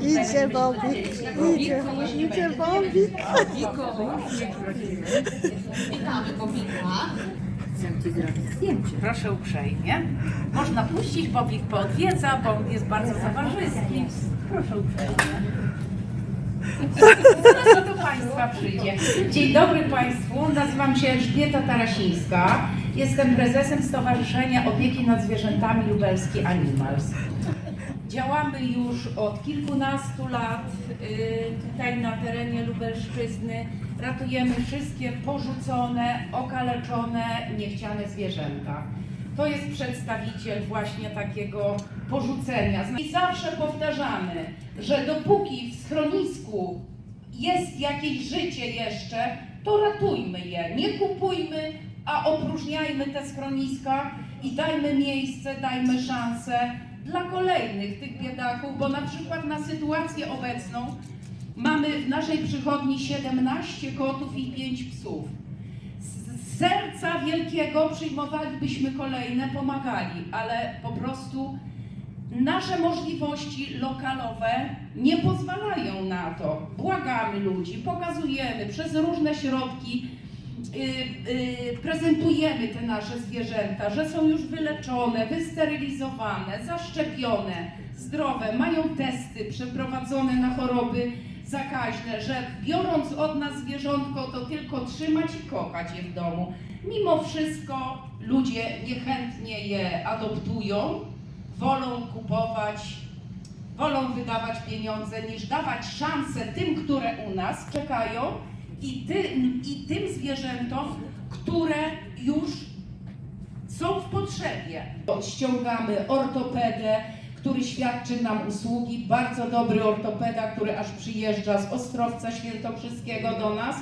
Idzie Bobik, idzie, idzie Bobik. Witamy Bobika. Zdjęcie. Proszę uprzejmie. Można puścić, Bobik poodwiedza, bo on jest bardzo towarzyski. Proszę uprzejmie. Zaraz do Państwa przyjdzie. Dzień dobry Państwu, nazywam się Elżbieta Tarasińska. Jestem prezesem Stowarzyszenia Opieki nad Zwierzętami Lubelski Animals. Działamy już od kilkunastu lat y, tutaj na terenie Lubelszczyzny. Ratujemy wszystkie porzucone, okaleczone, niechciane zwierzęta. To jest przedstawiciel właśnie takiego porzucenia. I zawsze powtarzamy, że dopóki w schronisku jest jakieś życie jeszcze, to ratujmy je. Nie kupujmy, a opróżniajmy te schroniska i dajmy miejsce, dajmy szansę dla kolejnych tych biedaków, bo na przykład na sytuację obecną mamy w naszej przychodni 17 kotów i 5 psów. Z serca wielkiego przyjmowalibyśmy kolejne, pomagali, ale po prostu nasze możliwości lokalowe nie pozwalają na to. Błagamy ludzi, pokazujemy przez różne środki, prezentujemy te nasze zwierzęta, że są już wyleczone, wysterylizowane, zaszczepione, zdrowe, mają testy przeprowadzone na choroby zakaźne, że biorąc od nas zwierzątko, to tylko trzymać i kochać je w domu. Mimo wszystko ludzie niechętnie je adoptują, wolą kupować, wolą wydawać pieniądze niż dawać szansę tym, które u nas czekają i, ty, i tym zwierzętom, które już są w potrzebie. Ściągamy ortopedę, który świadczy nam usługi, bardzo dobry ortopeda, który aż przyjeżdża z Ostrowca Świętokrzyskiego do nas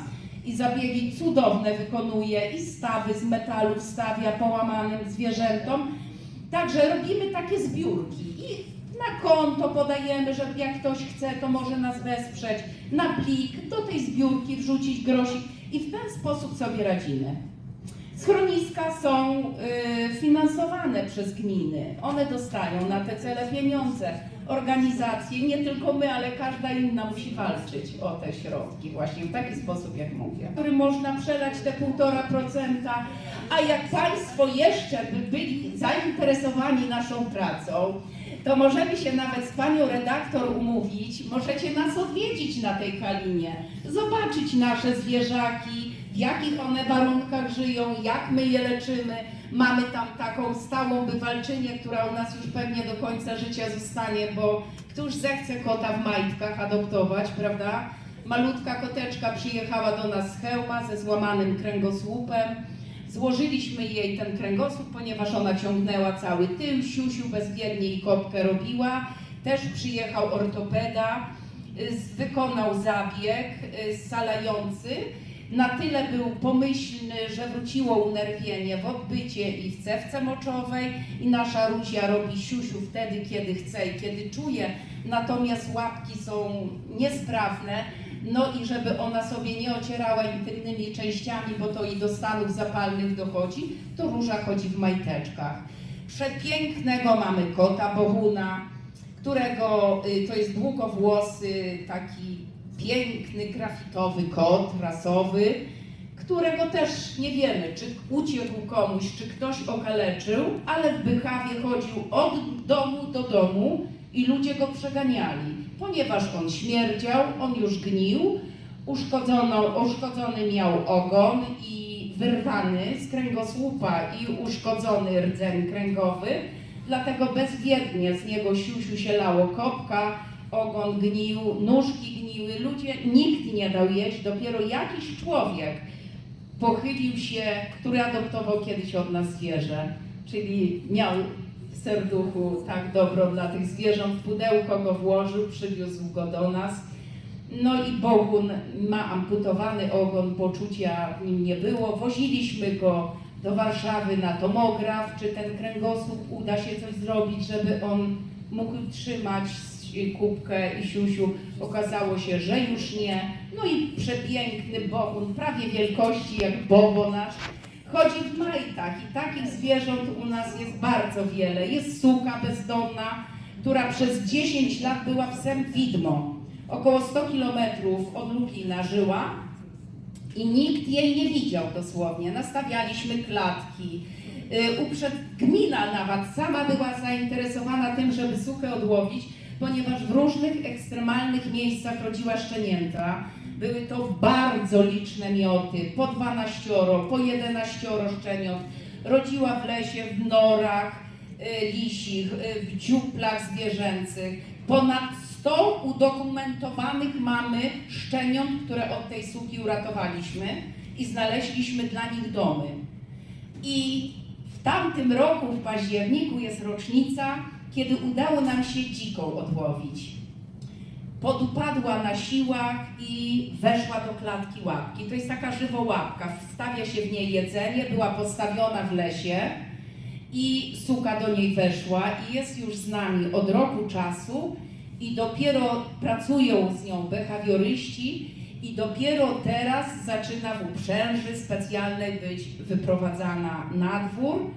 i zabiegi cudowne wykonuje i stawy z metalu wstawia połamanym zwierzętom. Także robimy takie zbiórki i na konto podajemy, że jak ktoś chce, to może nas wesprzeć, na plik, do tej zbiórki wrzucić grosik i w ten sposób sobie radzimy. Schroniska są y, finansowane przez gminy. One dostają na te cele pieniądze. Organizacje, nie tylko my, ale każda inna musi walczyć o te środki właśnie w taki sposób, jak mówię. Który można przelać te 1,5%, a jak Państwo jeszcze by byli zainteresowani naszą pracą, to możemy się nawet z Panią redaktor umówić. Możecie nas odwiedzić na tej Kalinie, zobaczyć nasze zwierzaki, w jakich one warunkach żyją, jak my je leczymy. Mamy tam taką stałą bywalczynię, która u nas już pewnie do końca życia zostanie, bo któż zechce kota w majtkach adoptować, prawda? Malutka koteczka przyjechała do nas z hełma ze złamanym kręgosłupem. Złożyliśmy jej ten kręgosłup, ponieważ ona ciągnęła cały tył, siusiu bezwiednie i kopkę robiła. Też przyjechał ortopeda, y, wykonał zabieg y, scalający. Na tyle był pomyślny, że wróciło unerwienie w odbycie i w cewce moczowej i nasza Ruzia robi siusiu wtedy, kiedy chce i kiedy czuje, natomiast łapki są niesprawne, no i żeby ona sobie nie ocierała intymnymi częściami, bo to i do stanów zapalnych dochodzi, to Róża chodzi w majteczkach. Przepięknego mamy kota Bohuna, którego y, to jest długowłosy, taki piękny, grafitowy kot rasowy, którego też nie wiemy, czy uciekł komuś, czy ktoś okaleczył, ale w Bychawie chodził od domu do domu i ludzie go przeganiali, ponieważ on śmierdział, on już gnił, uszkodzono, uszkodzony miał ogon i wyrwany z kręgosłupa i uszkodzony rdzeń kręgowy, dlatego bezwiednie z niego siusiu się lało kopka, ogon gnił, nóżki gniły, ludzie, nikt nie dał jeść, dopiero jakiś człowiek pochylił się, który adoptował kiedyś od nas zwierzę, czyli miał serduchu tak dobro dla tych zwierząt, w pudełko go włożył, przywiózł go do nas. No i Bogun ma amputowany ogon, poczucia w nim nie było. Woziliśmy go do Warszawy na tomograf, czy ten kręgosłup uda się coś zrobić, żeby on mógł trzymać kubkę i siusiu. Okazało się, że już nie. No i przepiękny Bogun, prawie wielkości jak Bobo nasz, chodzi w majtach i takich zwierząt u nas jest bardzo wiele. Jest suka bezdomna, która przez 10 lat była psem widmo. Około 100 kilometrów od Lubina żyła i nikt jej nie widział dosłownie. Nastawialiśmy klatki. Yy, uprzed... Gmina nawet sama była zainteresowana tym, żeby suchę odłowić, ponieważ w różnych ekstremalnych miejscach rodziła szczenięta. Były to bardzo liczne mioty, po 12, po 11 szczeniąt. Rodziła w lesie, w norach y, lisich, y, w dziuplach zwierzęcych. Ponad 100 udokumentowanych mamy szczeniąt, które od tej suki uratowaliśmy i znaleźliśmy dla nich domy. I w tamtym roku, w październiku, jest rocznica, kiedy udało nam się dziką odłowić. Podupadła na siłach i weszła do klatki łapki. To jest taka żywołapka, wstawia się w niej jedzenie, była postawiona w lesie i suka do niej weszła i jest już z nami od roku czasu i dopiero pracują z nią behawioryści i dopiero teraz zaczyna w uprzęży specjalnej być wyprowadzana na dwór,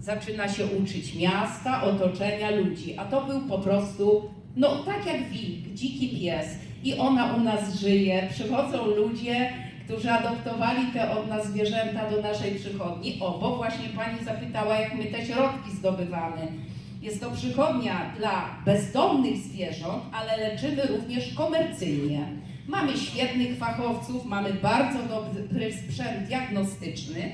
zaczyna się uczyć miasta, otoczenia, ludzi, a to był po prostu, no tak jak wilk, dziki pies i ona u nas żyje, przychodzą ludzie, którzy adoptowali te od nas zwierzęta do naszej przychodni. O, bo właśnie Pani zapytała, jak my te środki zdobywamy. Jest to przychodnia dla bezdomnych zwierząt, ale leczymy również komercyjnie. Mamy świetnych fachowców, mamy bardzo dobry sprzęt diagnostyczny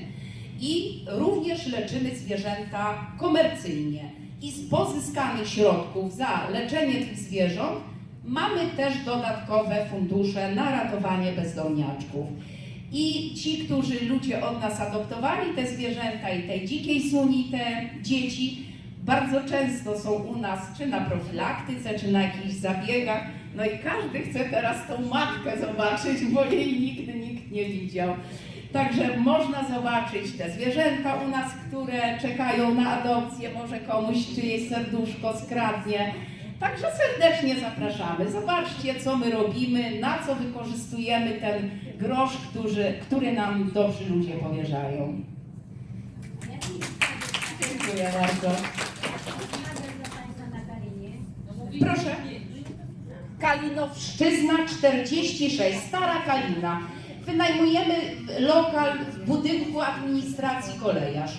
i również leczymy zwierzęta komercyjnie. I z pozyskanych środków za leczenie tych zwierząt mamy też dodatkowe fundusze na ratowanie bezdomniaczków. I ci, którzy ludzie od nas adoptowali te zwierzęta i tej dzikiej suni, te dzieci, bardzo często są u nas czy na profilaktyce, czy na jakichś zabiegach. No i każdy chce teraz tą matkę zobaczyć, bo jej nigdy nikt nie widział. Także można zobaczyć te zwierzęta u nas, które czekają na adopcję, może komuś czyjeś serduszko skradnie. Także serdecznie zapraszamy. Zobaczcie, co my robimy, na co wykorzystujemy ten grosz, który, który nam dobrzy ludzie powierzają. Dziękuję bardzo. Proszę. Kalinowszczyzna 46, Stara Kalina. Wynajmujemy lokal w budynku administracji kolejarz.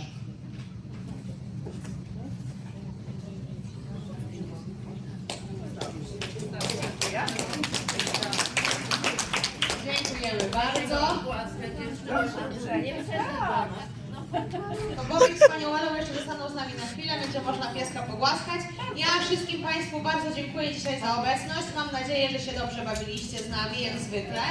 Dziękujemy bardzo. Panią Elą jeszcze zostaną z nami na chwilę, będzie można pieska pogłaskać. Ja wszystkim Państwu bardzo dziękuję dzisiaj za obecność. Mam nadzieję, że się dobrze bawiliście z nami, jak zwykle.